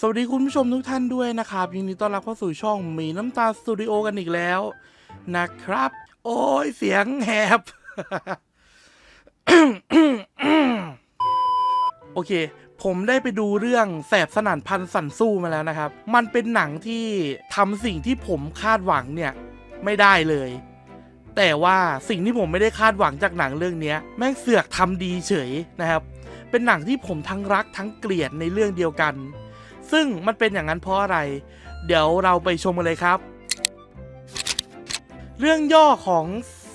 สวัสดีคุณผู้ชมทุกท่านด้วยนะครับยินดีต้อนรับเข้าสู่ช่องมีน้ำตาสตูดิโอกันอีกแล้วนะครับ โอ้ยเสียงแหบโอเค ผมได้ไปดูเรื่องแสบสนั่นพันสันสู้มาแล้วนะครับ มันเป็นหนังที่ทำสิ่งที่ผมคาดหวังเนี่ย ไม่ได้เลย แต่ว่าสิ่งที่ผมไม่ได้คาดหวังจากหนังเรื่องนี้แม่งเสือกทำดีเฉยนะครับ เป็นหนังที่ผมทั้งรักทั้งเกลียดในเรื่องเดียวกัน ซึ่งมันเป็นอย่างนั้นเพราะอะไร เดี๋ยวเราไปชมกันเลยครับ เรื่องย่อของ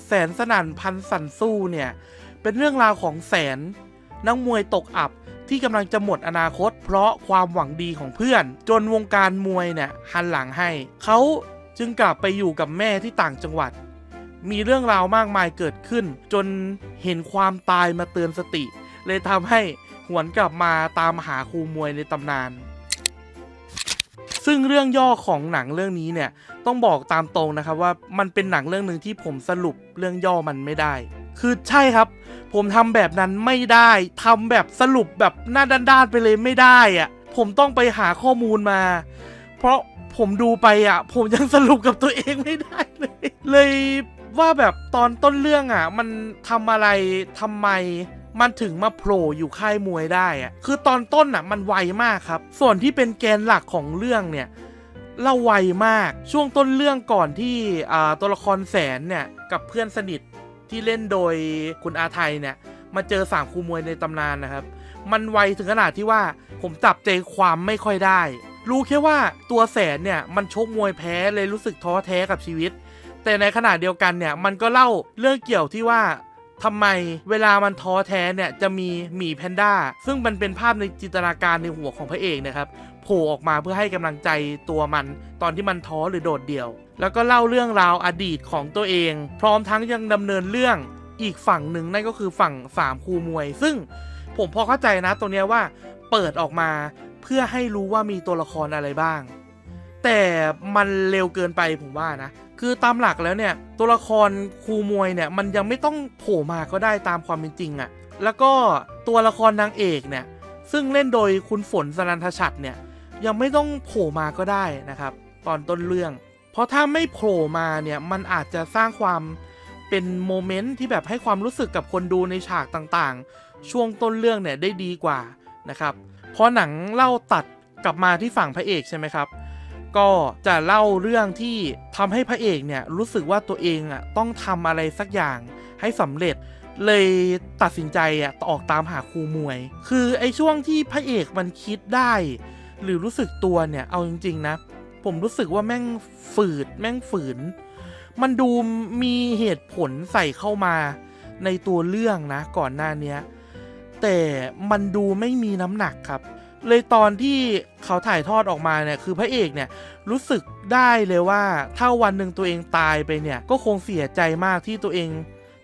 แสนสนั่นพันสันสู้เนี่ย เป็นเรื่องราวของแสนนักมวยตกอับที่กำลังจะหมดอนาคต เพราะความหวังดีของเพื่อน จนวงการมวยเนี่ยหันหลังให้ เขาจึงกลับไปอยู่กับแม่ที่ต่างจังหวัด มีเรื่องราวมากมายเกิดขึ้น จนเห็นความตายมาเตือนสติ เลยทำให้หวนกลับมาตามหาครูมวยในตำนาน ซึ่งเรื่องย่อของหนังเรื่องนี้เนี่ยต้องบอกตามตรงนะครับว่ามันเป็นหนังเรื่องหนึ่งที่ผมสรุปเรื่องย่อมันไม่ได้ คือใช่ครับ ผมทำแบบนั้นไม่ได้ทำแบบสรุปแบบหน้าด้านๆไปเลยไม่ได้อะผมต้องไปหาข้อมูลมา เพราะผมดูไปอะ ผมยังสรุปกับตัวเองไม่ได้เลย เลยว่าแบบตอนต้นเรื่องอะ มันทำอะไรทำไม มันถึงมาโผล่อยู่ค่ายมวยได้อะคือตอนต้นอะมันไวมากครับ ส่วนที่เป็นแกนหลักของเรื่องเนี่ยเล่าไวมากช่วงต้นเรื่องก่อนที่ตัวละครแสนเนี่ยกับเพื่อนสนิทที่เล่นโดยคุณอาไทยเนี่ยมาเจอสามครูมวยในตำนานนะครับ มันไวถึงขนาดที่ว่าผมจับใจความไม่ค่อยได้ รู้แค่ว่าตัวแสนเนี่ยมันชกมวยแพ้เลยรู้สึกท้อแท้กับชีวิต แต่ในขณะเดียวกันเนี่ยมันก็เล่าเรื่องเกี่ยวที่ว่า ทำไมเวลามันท้อแท้เนี่ยจะมีหมีแพนด้า ซึ่งมันเป็นภาพในจินตนาการในหัวของพระเอกนะครับโผล่ออกมาเพื่อให้กำลังใจตัวมัน ตอนที่มันท้อหรือโดดเดี่ยว แล้วก็เล่าเรื่องราวอดีตของตัวเอง พร้อมทั้งยังดำเนินเรื่องอีกฝั่งหนึ่งนั่นก็คือฝั่งสามครูมวย ซึ่งผมพอเข้าใจนะตรงเนี้ยว่าเปิดออกมาเพื่อให้รู้ว่ามีตัวละครอะไรบ้าง แต่มันเร็วเกินไปผมว่านะ คือตามหลักแล้วเนี่ยตัวละครครูมวยเนี่ยมันยังไม่ต้องโผล่มาก็ได้ตามความเป็นจริงอะ่ะแล้วก็ตัวละครนางเอกเนี่ยซึ่งเล่นโดยคุณฝนสนันทชัดเนี่ยยังไม่ต้องโผล่มาก็ได้นะครับ ตอนต้นเรื่อง เพราะถ้าไม่โผล่มาเนี่ยมันอาจจะสร้างความเป็นโมเมนต์ที่แบบให้ความรู้สึกกับคนดูในฉากต่างๆ ช่วงต้นเรื่องเนี่ยได้ดีกว่านะครับเพราะหนังเล่าตัดกลับมาที่ฝั่งพระเอกใช่ไหมครับ ก็จะเล่าเรื่องที่ทำให้พระเอกเนี่ยรู้สึกว่าตัวเองอะต้องทำอะไรสักอย่างให้สำเร็จ เลยตัดสินใจอะออกตามหาครูมวย คือไอ้ช่วงที่พระเอกมันคิดได้ หรือรู้สึกตัวเนี่ยเอาจริง ๆ นะ ผมรู้สึกว่าแม่งฝืดแม่งฝืน มันดูมีเหตุผลใส่เข้ามาในตัวเรื่องนะก่อนหน้านี้แต่มันดูไม่มีน้ำหนักครับ เลยตอนที่เขาถ่ายทอดออกมาเนี่ยคือพระเอกเนี่ยรู้สึกได้เลยว่าถ้าวันหนึ่งตัวเองตายไปเนี่ยก็คงเสียใจมากที่ตัวเอง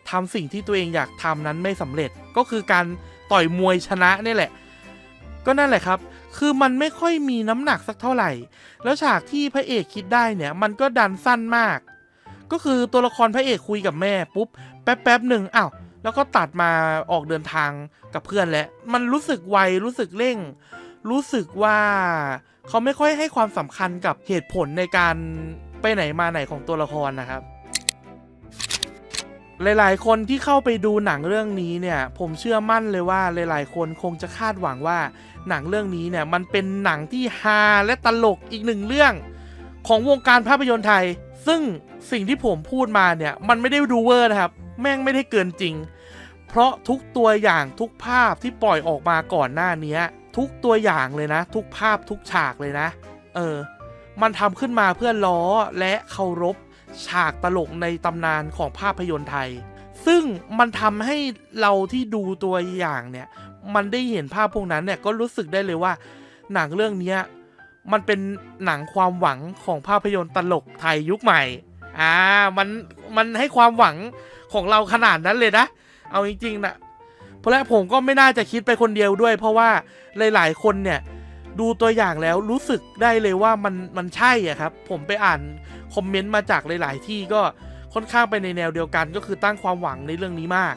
ทำสิ่งที่ตัวเองอยากทำนั้นไม่สำเร็จก็คือการต่อยมวยชนะนี่แหละ ก็นั่นแหละครับ คือมันไม่ค่อยมีน้ำหนักสักเท่าไหร่ แล้วฉากที่พระเอกคิดได้เนี่ยมันก็ดันสั้นมาก ก็คือตัวละครพระเอกคุยกับแม่ปุ๊บแป๊บแป๊บหนึ่งอ้าวแล้วก็ตัดมาออกเดินทางกับเพื่อนแล้ว มันรู้สึกไวรู้สึกเร่ง รู้สึกว่าเขาไม่ค่อยให้ความสำคัญกับเหตุผลในการไปไหนมาไหนของตัวละครนะครับ หลายๆ คนที่เข้าไปดูหนังเรื่องนี้เนี่ย ผมเชื่อมั่นเลยว่าหลายๆ คนคงจะคาดหวังว่าหนังเรื่องนี้เนี่ยมันเป็นหนังที่ฮาและตลกอีกหนึ่งเรื่อง ของวงการภาพยนตร์ไทย ซึ่งสิ่งที่ผมพูดมาเนี่ยมันไม่ได้ดูเวอร์นะครับ แม่งไม่ได้เกินจริง เพราะทุกตัวอย่างทุกภาพที่ปล่อยออกมาก่อนหน้านี้ ทุกตัวอย่างเลยนะ ทุกภาพทุกฉากเลยนะ เออ มันทำขึ้นมาเพื่อล้อและเคารพฉากตลกในตำนานของภาพยนตร์ไทย ซึ่งมันทำให้เราที่ดูตัวอย่างเนี่ย มันได้เห็นภาพพวกนั้นเนี่ยก็รู้สึกได้เลยว่า หนังเรื่องนี้มันเป็นหนังความหวังของภาพยนตร์ตลกไทยยุคใหม่ อ่า มัน มันให้ความหวังของเราขนาดนั้นเลยนะ เอาจริงๆนะ เพราะและผมก็ไม่น่าจะคิดไปคนเดียวด้วย เพราะว่าหลาย ๆ คนเนี่ยดูตัวอย่างแล้วรู้สึกได้เลยว่ามันมันใช่อะครับ ผมไปอ่านคอมเมนต์มาจากหลาย ๆ ที่ก็ค่อนข้างไปในแนวเดียวกันก็คือตั้งความหวังในเรื่องนี้มาก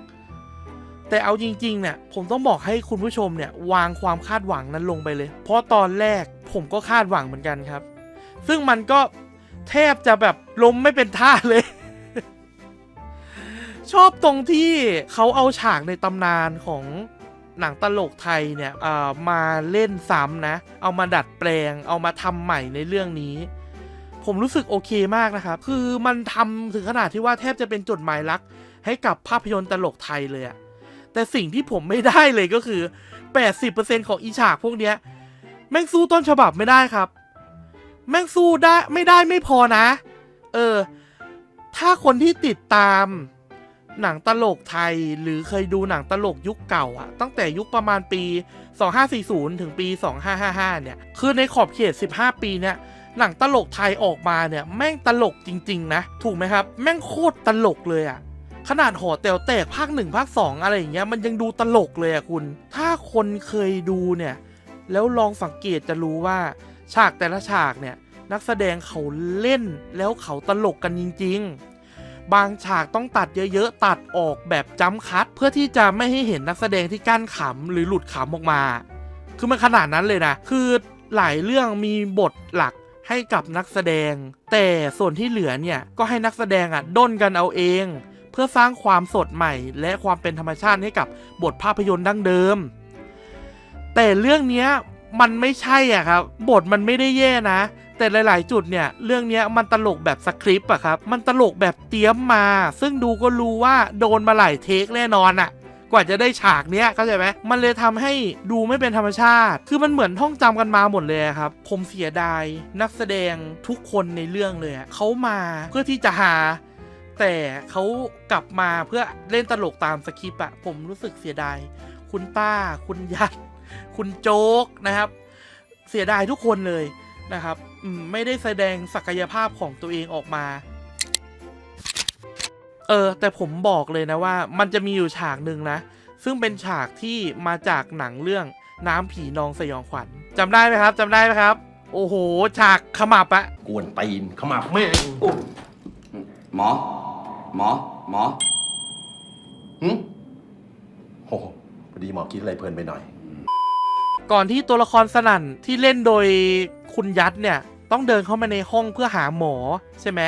แต่เอาจริง ๆ เนี่ย ผมต้องบอกให้คุณผู้ชมเนี่ยวางความคาดหวังนั้นลงไปเลย เพราะตอนแรกผมก็คาดหวังเหมือนกันครับ ซึ่งมันก็แทบจะแบบล้มไม่เป็นท่าเลย ชอบตรงที่เขาเอาฉากในตำนานของหนังตลกไทยเนี่ยมาเล่นซ้ำนะ เอามาดัดแปลง เอามาทำใหม่ในเรื่องนี้ ผมรู้สึกโอเคมากนะครับ คือมันทำถึงขนาดที่ว่าแทบจะเป็นจดหมายรัก ให้กับภาพยนตร์ตลกไทยเลยอะแต่สิ่งที่ผมไม่ได้เลยก็คือ 80%ของอีฉากพวกเนี้ย แม่งสู้ต้นฉบับไม่ได้ครับ แม่งสู้ได้ไม่ได้ไม่พอนะ เออ ถ้าคนที่ติดตาม หนังตลกไทยหรือเคยดูหนังตลกยุคเก่าอะตั้งแต่ยุคประมาณปี 2540 ถึงปี 2555 เนี่ย คือในขอบเขต 15 ปีเนี่ยหนังตลกไทยออกมาเนี่ย แม่งตลกจริง ๆ นะ ถูกไหมครับ แม่งโคตรตลกเลยอะขนาดหอแต๋วแตกภาคหนึ่งภาคสองอะไรอย่างเงี้ยมันยังดูตลกเลยอะคุณ ถ้าคนเคยดูเนี่ย แล้วลองสังเกตจะรู้ว่า ฉากแต่ละฉากเนี่ย นักแสดงเขาเล่นแล้วเขาตลกกันจริง ๆ บางฉากต้องตัดเยอะๆ ตัดออกแบบจ้ำคัด เพื่อที่จะไม่ให้เห็นนักแสดงที่กั้นขำหรือหลุดขำออกมา คือมันขนาดนั้นเลยนะ คือหลายเรื่องมีบทหลักให้กับนักแสดง แต่ส่วนที่เหลือเนี่ยก็ให้นักแสดงอะด้นกันเอาเอง เพื่อสร้างความสดใหม่ และความเป็นธรรมชาติให้กับบทภาพยนตร์ดั้งเดิม แต่เรื่องเนี้ยมันไม่ใช่อะครับ บทมันไม่ได้แย่นะ แต่หลาย ๆ จุดเนี่ยเรื่องนี้มันตลกแบบสคริปต์อะครับมันตลกแบบเตรียมมา ซึ่งดูก็รู้ว่าโดนมาหลายเทคแน่นอนอะกว่าจะได้ฉากเนี้ยเข้าใจไหมมันเลยทำให้ดูไม่เป็นธรรมชาติ คือมันเหมือนท่องจำกันมาหมดเลยครับ ผมเสียดาย นักแสดงทุกคนในเรื่องเลยเขามาเพื่อที่จะหา แต่เขากลับมาเพื่อเล่นตลกตามสคริปต์อะผมรู้สึกเสียดาย คุณต้า คุณยัด คุณโจ๊กนะครับ เสียดายทุกคนเลย นะครับอืมไม่ได้แสดงศักยภาพของตัวเองออกมา เออ แต่ผมบอกเลยนะว่า มันจะมีอยู่ฉากหนึ่งนะ ซึ่งเป็นฉากที่มาจากหนังเรื่องน้ำผีนองสยองขวัญจำได้ไหมครับจำได้ไหมครับ โอ้โห ฉากขมับอะกวนตีนเข้ามาแม่งหมอ หมอ หมอหึโอ้โหพอดีหมอคิดอะไรเพลินไปหน่อย ก่อนที่ตัวละครสนั่นที่เล่นโดย คุณยัดเนี่ยต้องเดินเข้ามาในห้องเพื่อหาหมอใช่ไหม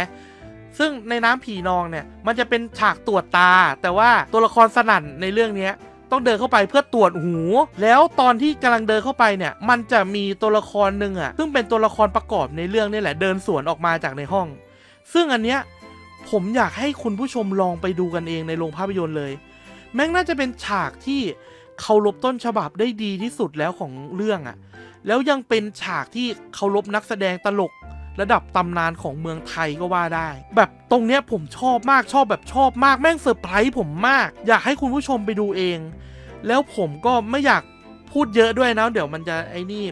ซึ่งในน้ำผีนองเนี่ยมันจะเป็นฉากตรวจตา แต่ว่าตัวละครสนั่นในเรื่องนี้ต้องเดินเข้าไปเพื่อตรวจหู แล้วตอนที่กำลังเดินเข้าไปเนี่ย มันจะมีตัวละครหนึ่งอะซึ่งเป็นตัวละครประกอบในเรื่องนี่แหละเดินสวนออกมาจากในห้อง ซึ่งอันเนี้ยผมอยากให้คุณผู้ชมลองไปดูกันเองในโรงภาพยนตร์เลย แม่งน่าจะเป็นฉากที่เคารพต้นฉบับได้ดีที่สุดแล้วของเรื่องอะ แล้วยังเป็นฉากที่เคารพนักแสดงตลก ระดับตำนานของเมืองไทยก็ว่าได้ แบบตรงเนี้ยผมชอบมากชอบแบบชอบมากแม่งเซอร์ไพรส์ผมมาก อยากให้คุณผู้ชมไปดูเอง แล้วผมก็ไม่อยากพูดเยอะด้วยนะ เดี๋ยวมันจะไอ้นี่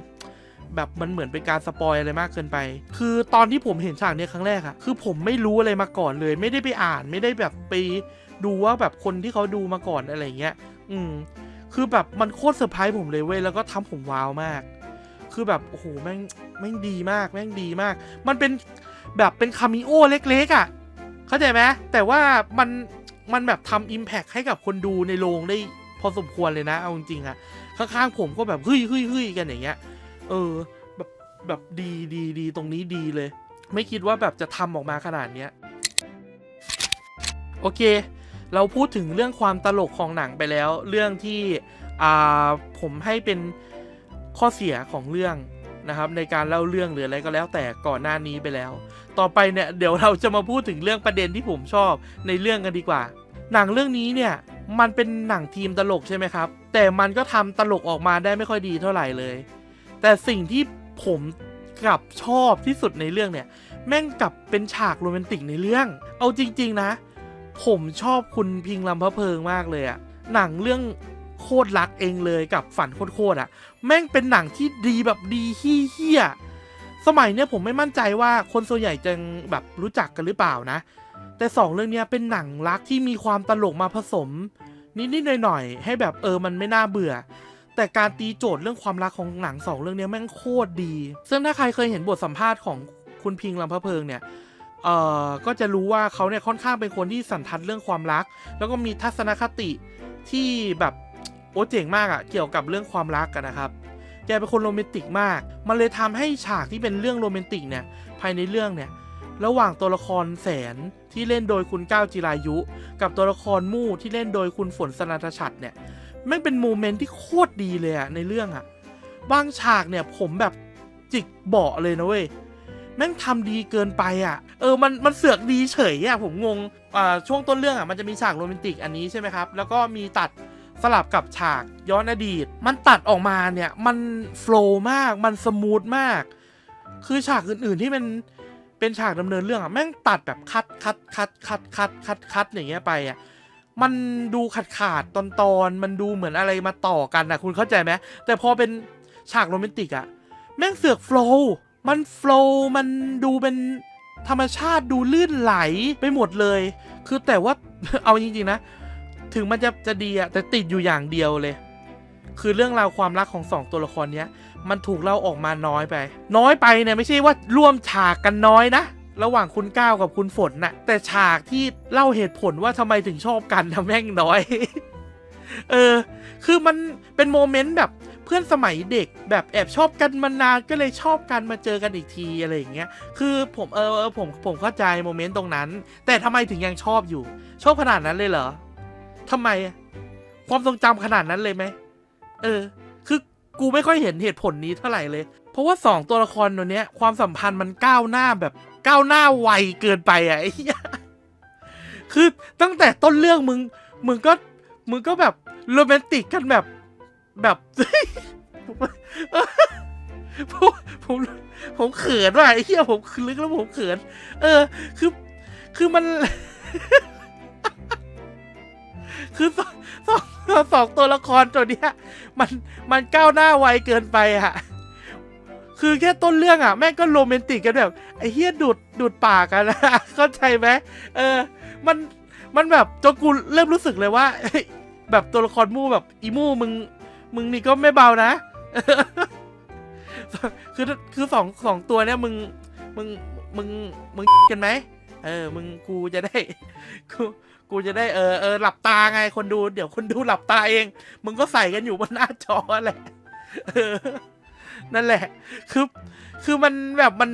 แบบมันเหมือนเป็นการสปอยอะไรมากเกินไป คือตอนที่ผมเห็นฉากเนี้ยครั้งแรกอะคือผมไม่รู้อะไรมาก่อนเลย ไม่ได้ไปอ่าน ไม่ได้แบบไปดูว่าแบบคนที่เขาดูมาก่อนอะไรเงี้ย อืม คือแบบมันโคตรเซอร์ไพรส์ผมเลยเว้ย แล้วก็ทำผมว้าวมาก คือแบบโอ้โหแม่งแม่งดีมากแม่งดีมาก มันเป็นแบบเป็นคามิโอเล็กๆอะ่ะ เข้าใจไหมแต่ว่ามันมันแบบทำอิมแพคให้กับคนดูในโรงได้พอสมควรเลยนะ เอาจริงๆอะข้างๆผมก็แบบเฮ้ยเฮ้ยเฮ้ยกันอย่างเงี้ย เออ แบบแบบดีดีดีตรงนี้ดีเลย ไม่คิดว่าแบบจะทำออกมาขนาดเนี้ย โอเค เราพูดถึงเรื่องความตลกของหนังไปแล้ว เรื่องที่อ่าผมให้เป็น ข้อเสียของเรื่องนะครับในการเล่าเรื่องหรืออะไรก็แล้วแต่ก่อนหน้านี้ไปแล้ว ต่อไปเนี่ยเดี๋ยวเราจะมาพูดถึงเรื่องประเด็นที่ผมชอบในเรื่องกันดีกว่า หนังเรื่องนี้เนี่ยมันเป็นหนังทีมตลกใช่ไหมครับ แต่มันก็ทำตลกออกมาได้ไม่ค่อยดีเท่าไหร่เลย แต่สิ่งที่ผมกลับชอบที่สุดในเรื่องเนี่ย แม่งกลับเป็นฉากโรแมนติกในเรื่อง เอาจริง ๆ นะ ผมชอบคุณพิงลำพะเพลิงมากเลยอะหนังเรื่อง โคตรรักเองเลยกับฝันโคตรๆอะแม่งเป็นหนังที่ดีแบบดีเฮี้ยสมัยเนี้ยผมไม่มั่นใจว่าคนส่วนใหญ่จะแบบรู้จักกันหรือเปล่านะ แต่สองเรื่องเนี้ยเป็นหนังรักที่มีความตลกมาผสม นิดๆหน่อยๆให้แบบเออมันไม่น่าเบื่อ แต่การตีโจทย์เรื่องความรักของหนังสองเรื่องเนี้ยแม่งโคตรดี ซึ่งถ้าใครเคยเห็นบทสัมภาษณ์ของคุณพิงลำพะเพลิงเนี่ยเอ่อก็จะรู้ว่าเขาเนี่ยค่อนข้างเป็นคนที่สันทัดเรื่องความรัก แล้วก็มีทัศนคติที่แบบ อ้เจ๋งมากอะเกี่ยวกับเรื่องความรักกันนะครับ แกเป็นคนโรแมนติกมาก มันเลยทำให้ฉากที่เป็นเรื่องโรแมนติกเนี่ยภายในเรื่องเนี่ยระหว่างตัวละครแสนที่เล่นโดยคุณก้าวจิรายุ กับตัวละครมู่ที่เล่นโดยคุณฝนสนันทชัดเนี่ยแม่งเป็นโมเมนต์ที่โคตรดีเลยอะในเรื่องอะบางฉากเนี่ยผมแบบจิกเบาะเลยนะเว้ยแม่งทำดีเกินไปอะ เออ มัน มันเสือกดีเฉยอะ ผมงง อ่า ช่วงต้นเรื่องอะ มันจะมีฉากโรแมนติกอันนี้ใช่ไหมครับ แล้วก็มีตัด สลับกับฉากย้อนอดีต มันตัดออกมาเนี่ย มันโฟล์มากมันสมูทมาก คือฉากอื่นๆที่มันเป็นฉากดำเนินเรื่องอะแม่งตัดแบบคัดคัดคัดคัดคัดคัดคัดอย่างเงี้ยไปอะมันดูขาดขาดตอนตอนมันดูเหมือนอะไรมาต่อกันนะคุณเข้าใจไหมแต่พอเป็นฉากโรแมนติกอะแม่งเสือกโฟล์มันโฟล์มันดูเป็นธรรมชาติดูลื่นไหลไปหมดเลย คือแต่ว่าเอาจริงๆนะ ถึงมันจะจะดีอะแต่ติดอยู่อย่างเดียวเลย คือเรื่องราวความรักของสองตัวละครเนี้ย มันถูกเล่าออกมาน้อยไป น้อยไปเนี่ยไม่ใช่ว่าร่วมฉากกันน้อยนะระหว่างคุณก้าวกับคุณฝนน่ะ แต่ฉากที่เล่าเหตุผลว่าทำไมถึงชอบกันทำแม่งน้อย เออ คือมันเป็นโมเมนต์แบบเพื่อนสมัยเด็กแบบแอบชอบกันมานานก็เลยชอบกันมาเจอกันอีกทีอะไรอย่างเงี้ย คือผมเออเออผมผมเข้าใจโมเมนต์ตรงนั้น แต่ทำไมถึงยังชอบอยู่ ชอบขนาดนั้นเลยเหรอ ทำไม ความทรงจำขนาดนั้นเลยไหม เออ คือกูไม่ค่อยเห็นเหตุผลนี้เท่าไหร่เลย เพราะว่าสองตัวละครตัวเนี้ย ความสัมพันธ์มันก้าวหน้าแบบก้าวหน้าไวเกินไปอะไอ้เฮียคือตั้งแต่ต้นเรื่องมึง มึงก็ มึงก็แบบโรแมนติกกันแบบแบบผมผมผมเขินว่ะไอ้เหี้ยผมลึกแล้วผมเขิน เออ คือ คือมัน คือสองสองสองตัวละครตัวเนี้ย มันมันก้าวหน้าไวเกินไปอะคือแค่ต้นเรื่องอะแม่งก็โรแมนติกกันแบบไอ้เฮียดูดดูดปากกันนะเข้าใจไหมเออ มันมันแบบจนกูเริ่มรู้สึกเลยว่า แบบตัวละครมู่แบบอีมู่มึง มึงนี่ก็ไม่เบานะคือคือสองสองตัวเนี้ยมึงมึงมึงมึงกันไหมเออ มึงกูจะได้กู กูจะได้เออเออหลับตาไงคนดูเดี๋ยวคนดูหลับตาเอง มึงก็ใส่กันอยู่บนหน้าจอแหละนั่นแหละ คือ คือมันแบบมัน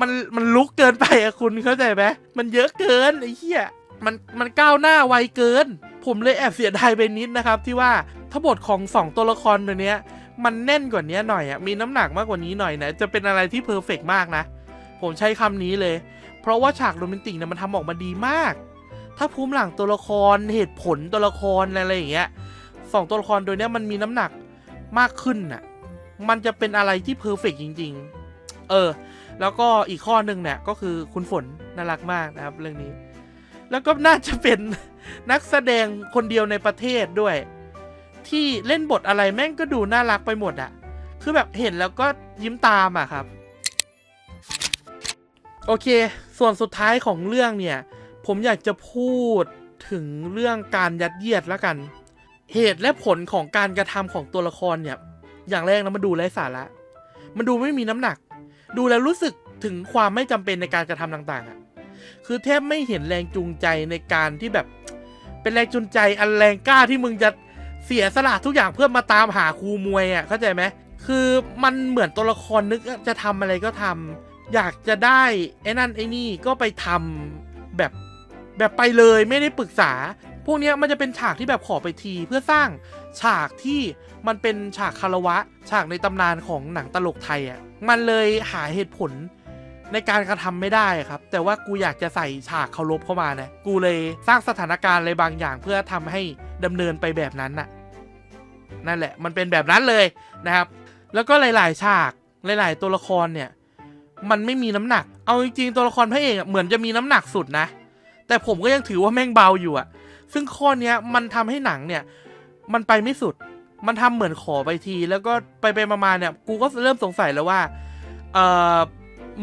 มัน มันลุกเกินไปอะคุณเข้าใจไหมมันเยอะเกินไอ้เหี้ย มัน มันก้าวหน้าไวเกิน ผมเลยแอบเสียดายไปนิดนะครับ ที่ว่าถ้าบทของสองตัวละครตัวเนี้ย มันแน่นกว่านี้หน่อยอะมีน้ำหนักมากกว่านี้หน่อยนะ จะเป็นอะไรที่เพอร์เฟกมากนะ ผมใช้คำนี้เลย เพราะว่าฉากโรแมนติกเนี่ยมันทำออกมาดีมาก ถ้าภูมิหลังตัวละครเหตุผลตัวละครอะไรอย่างเงี้ยสองตัวละครตัวเนี้ยมันมีน้ำหนักมากขึ้นน่ะ มันจะเป็นอะไรที่เพอร์เฟกจริง ๆ เออ แล้วก็อีกข้อหนึ่งเนี่ยก็คือคุณฝนน่ารักมากนะครับเรื่องนี้ แล้วก็น่าจะเป็นนักแสดงคนเดียวในประเทศด้วย ที่เล่นบทอะไรแม่งก็ดูน่ารักไปหมดอะคือแบบเห็นแล้วก็ยิ้มตามอะครับ โอเค ส่วนสุดท้ายของเรื่องเนี่ย ผมอยากจะพูดถึงเรื่องการยัดเยียดแล้วกัน เหตุและผลของการกระทำของตัวละครเนี่ย อย่างแรกนะมันดูไร้สาระ มันดูไม่มีน้ำหนัก ดูแล้วรู้สึกถึงความไม่จำเป็นในการกระทำต่างๆอะคือแทบไม่เห็นแรงจูงใจในการที่แบบ เป็นแรงจูงใจอันแรงกล้าที่มึงจะเสียสละทุกอย่างเพื่อมาตามหาครูมวยอะเข้าใจไหมคือมันเหมือนตัวละครนึกจะทำอะไรก็ทำอยากจะได้ไอ้นั่นไอ้นี่ก็ไปทำแบบ แบบไปเลยไม่ได้ปรึกษา พวกนี้มันจะเป็นฉากที่แบบขอไปทีเพื่อสร้างฉากที่มันเป็นฉากคารวะ ฉากในตำนานของหนังตลกไทยอะมันเลยหาเหตุผลในการกระทำไม่ได้ครับ แต่ว่ากูอยากจะใส่ฉากเคารพเข้ามานะกูเลยสร้างสถานการณ์อะไรบางอย่างเพื่อทำให้ดำเนินไปแบบนั้นน่ะนั่นแหละ มันเป็นแบบนั้นเลยนะครับ แล้วก็หลาย ๆ ฉากหลาย ๆ ตัวละครเนี่ย มันไม่มีน้ำหนัก เอาจริงๆตัวละครพระเอกอะเหมือนจะมีน้ำหนักสุดนะ แต่ผมก็ยังถือว่าแม่งเบาอยู่อะซึ่งข้อเนี้ยมันทำให้หนังเนี่ย มันไปไม่สุด มันทำเหมือนขอไปที แล้วก็ไปไปมาๆเนี่ย กูก็เริ่มสงสัยแล้วว่า เออ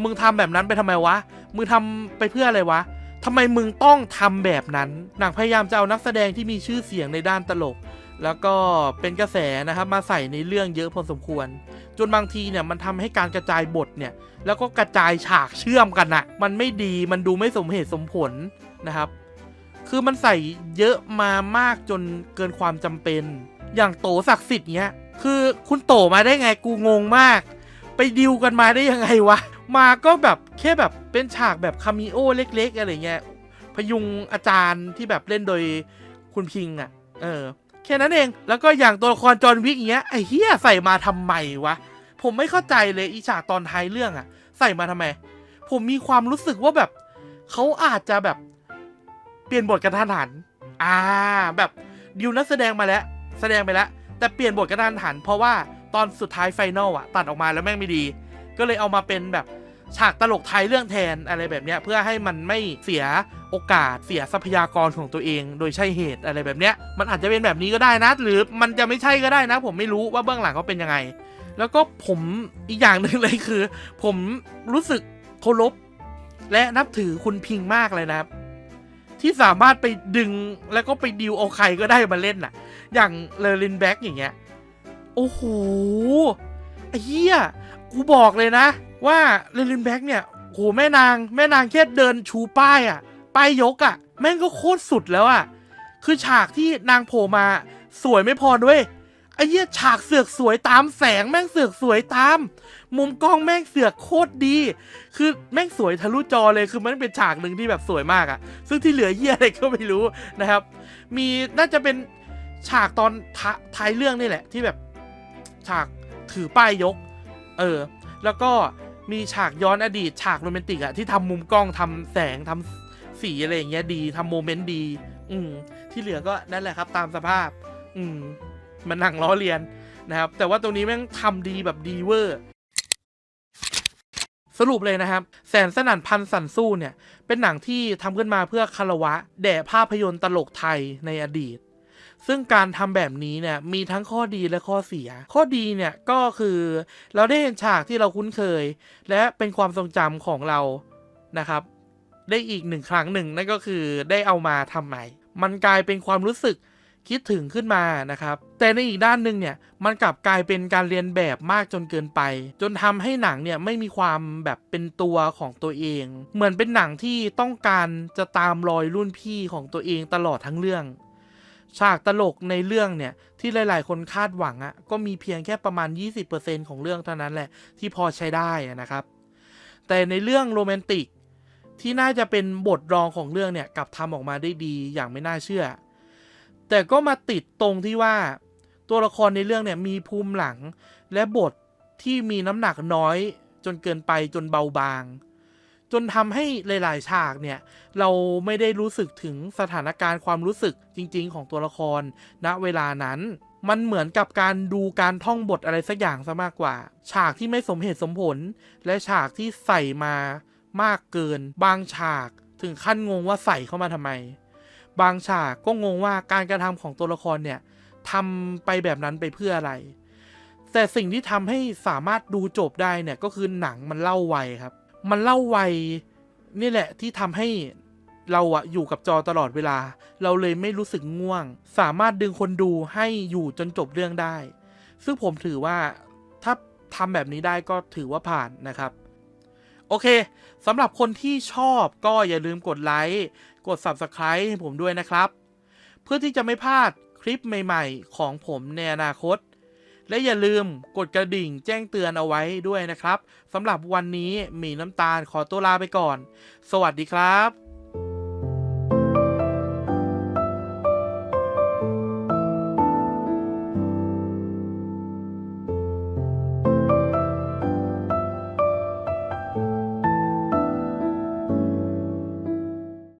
มึงทำแบบนั้นไปทำไมวะ มึงทำไปเพื่ออะไรวะทำไมมึงต้องทำแบบนั้น หนังพยายามจะเอานักแสดงที่มีชื่อเสียงในด้านตลก แล้วก็เป็นกระแสนะครับ มาใส่ในเรื่องเยอะพอสมควร จนบางทีเนี่ยมันทำให้การกระจายบทเนี่ย แล้วก็กระจายฉากเชื่อมกันอะมันไม่ดี มันดูไม่สมเหตุสมผล นะครับ คือมันใส่เยอะมามากจนเกินความจำเป็น อย่างโตศักดิ์สิทธิ์เนี้ย คือคุณโตมาได้ไงกูงงมาก ไปดิวกันมาได้ยังไงวะ มาก็แบบแค่แบบเป็นฉากแบบคามิโอเล็ก ๆ อะไรเงี้ย พยุงอาจารย์ที่แบบเล่นโดยคุณพิงอะ่ะ เออ แค่นั้นเอง แล้วก็อย่างตัวละครจอห์นวิกเงี้ย ไอ้เฮียใส่มาทำไมวะ ผมไม่เข้าใจเลยอีฉากตอนท้ายเรื่องอะ่ะ ใส่มาทำไม ผมมีความรู้สึกว่าแบบเขาอาจจะแบบ ปลี่ยนบทกระทันหัน อ่า แบบดิวนักแสดงมาแล้ว แสดงไปแล้ว แต่เปลี่ยนบทกระทันหัน เพราะว่าตอนสุดท้ายไฟนอลอะตัดออกมาแล้วแม่งไม่ดี ก็เลยเอามาเป็นแบบฉากตลกไทยเรื่องแทนอะไรแบบเนี้ย เพื่อให้มันไม่เสียโอกาสเสียทรัพยากรของตัวเอง โดยใช่เหตุอะไรแบบเนี้ย มันอาจจะเป็นแบบนี้ก็ได้นะ หรือมันจะไม่ใช่ก็ได้นะ ผมไม่รู้ว่าเบื้องหลังเขาเป็นยังไง แล้วก็ผมอีกอย่างหนึ่งเลยคือ ผมรู้สึกเคารพและนับถือคุณพิงมากเลยนะครับ ที่สามารถไปดึงแล้วก็ไปดิวเอาใครก็ได้มาเล่นน่ะ อย่างเลอรินแบ็กอย่างเงี้ย โอ้โหไอ้เหี้ยกูบอกเลยนะ ว่าเลอรินแบ็กเนี่ยโหแม่นาง แม่นางแค่เดินชูป้ายอะป้ายยกอะแม่งก็โคตรสุดแล้วอะคือฉากที่นางโผล่มาสวยไม่พอด้วย ไอ้เหี้ยฉากเสือกสวยตามแสงแม่งเสือกสวยตาม มุมกล้องแม่งเสือกโคตรดี คือแม่งสวยทะลุจอเลยคือมันเป็นฉากหนึ่งที่แบบสวยมากอะซึ่งที่เหลือเหี้ยอะไรก็ไม่รู้นะครับ มีน่าจะเป็นฉากตอนท,ท้ายเรื่องนี่แหละ ที่แบบฉากถือป้ายยก เออ แล้วก็มีฉากย้อนอดีต ฉากโรแมนติกอะที่ทำมุมกล้องทำแสงทำสีอะไรอย่างเงี้ยดีทำโมเมนต์ดี อืมที่เหลือก็นั่นแหละครับ ตามสภาพ อืม มันหนังล้อเลียนนะครับ แต่ว่าตรงนี้แม่งทำดีแบบดีเวอร์สรุปเลยนะครับ แสนสนั่นพันสันสู้เนี่ย เป็นหนังที่ทำขึ้นมาเพื่อคารวะ แด่ภาพยนตร์ตลกไทยในอดีต ซึ่งการทำแบบนี้เนี่ยมีทั้งข้อดีและข้อเสีย ข้อดีเนี่ยก็คือเราได้เห็นฉากที่เราคุ้นเคย และเป็นความทรงจำของเรานะครับ ได้อีกหนึ่งครั้งหนึ่งนั่นก็คือได้เอามาทำใหม่ มันกลายเป็นความรู้สึกคิดถึงขึ้นมานะครับ แต่ในอีกด้านหนึ่งเนี่ยมันกลับกลายเป็นการเรียนแบบมากจนเกินไป จนทำให้หนังเนี่ยไม่มีความแบบเป็นตัวของตัวเอง เหมือนเป็นหนังที่ต้องการจะตามรอยรุ่นพี่ของตัวเองตลอดทั้งเรื่อง ฉากตลกในเรื่องเนี่ยที่หลาย ๆ คนคาดหวังอะ่ะก็มีเพียงแค่ประมาณ 20%ของเรื่องเท่านั้นแหละที่พอใช้ได้นะครับ แต่ในเรื่องโรแมนติกที่น่าจะเป็นบทรองของเรื่องเนี่ยกลับทำออกมาได้ดีอย่างไม่น่าเชื่อ แต่ก็มาติดตรงที่ว่า ตัวละครในเรื่องเนี่ยมีภูมิหลัง และบทที่มีน้ำหนักน้อย จนเกินไปจนเบาบาง จนทำให้หลาย ๆ ฉากเนี่ย เราไม่ได้รู้สึกถึงสถานการณ์ความรู้สึกจริง ๆ ของตัวละคร ณเวลานั้น มันเหมือนกับการดูการท่องบทอะไรสักอย่างซะมากกว่า ฉากที่ไม่สมเหตุสมผล และฉากที่ใส่มามากเกิน บางฉากถึงขั้นงงว่าใส่เข้ามาทำไม บางฉากก็งงว่าการกระทำของตัวละครเนี่ย ทำไปแบบนั้นไปเพื่ออะไร แต่สิ่งที่ทำให้สามารถดูจบได้เนี่ยก็คือหนังมันเล่าไวครับ มันเล่าไวนี่แหละที่ทำให้เราอะอยู่กับจอตลอดเวลา เราเลยไม่รู้สึกง่วง สามารถดึงคนดูให้อยู่จนจบเรื่องได้ ซึ่งผมถือว่าถ้าทำแบบนี้ได้ก็ถือว่าผ่านนะครับ โอเคสำหรับคนที่ชอบก็อย่าลืมกดไลค์ กด Subscribe ให้ผมด้วยนะครับ เพื่อที่จะไม่พลาด คลิปใหม่ๆ ของผมในอนาคต และอย่าลืมกดกระดิ่งแจ้งเตือนเอาไว้ด้วยนะครับสำหรับวันนี้มีน้ำตาลขอตัวลาไปก่อน สวัสดีครับ